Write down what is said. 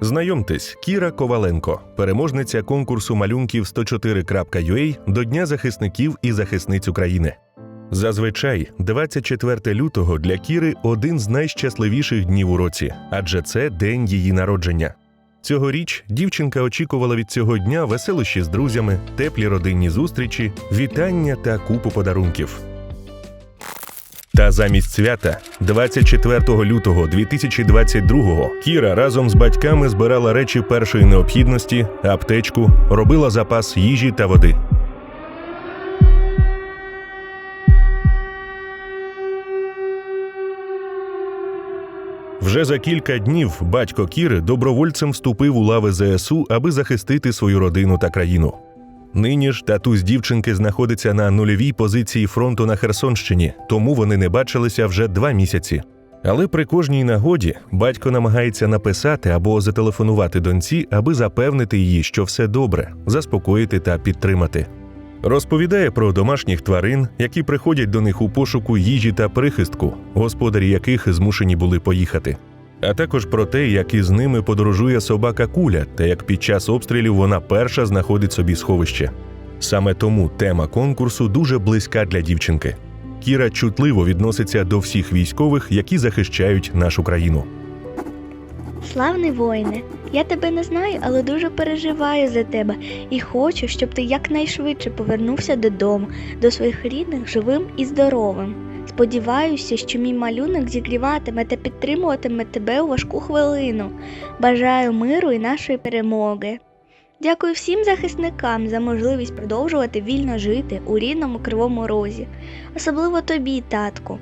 Знайомтесь, Кіра Коваленко, переможниця конкурсу малюнків 104.ua до Дня захисників і захисниць України. Зазвичай 24 лютого для Кіри один з найщасливіших днів у році, адже це день її народження. Цьогоріч дівчинка очікувала від цього дня веселощі з друзями, теплі родинні зустрічі, вітання та купу подарунків. Та замість свята, 24 лютого 2022-го, Кіра разом з батьками збирала речі першої необхідності, аптечку, робила запас їжі та води. Вже за кілька днів батько Кіри добровольцем вступив у лави ЗСУ, аби захистити свою родину та країну. Нині ж татусь дівчинки знаходиться на нульовій позиції фронту на Херсонщині, тому вони не бачилися вже два місяці. Але при кожній нагоді батько намагається написати або зателефонувати доньці, аби запевнити її, що все добре, заспокоїти та підтримати. Розповідає про домашніх тварин, які приходять до них у пошуку їжі та прихистку, господарі яких змушені були поїхати. А також про те, як із ними подорожує собака куля, та як під час обстрілів вона перша знаходить собі сховище. Саме тому тема конкурсу дуже близька для дівчинки. Кіра чутливо відноситься до всіх військових, які захищають нашу країну. Славний воїне, я тебе не знаю, але дуже переживаю за тебе і хочу, щоб ти якнайшвидше повернувся додому, до своїх рідних живим і здоровим. Сподіваюся, що мій малюнок зігріватиме та підтримуватиме тебе у важку хвилину. Бажаю миру і нашої перемоги. Дякую всім захисникам за можливість продовжувати вільно жити у рідному кривому розі, особливо тобі, татку.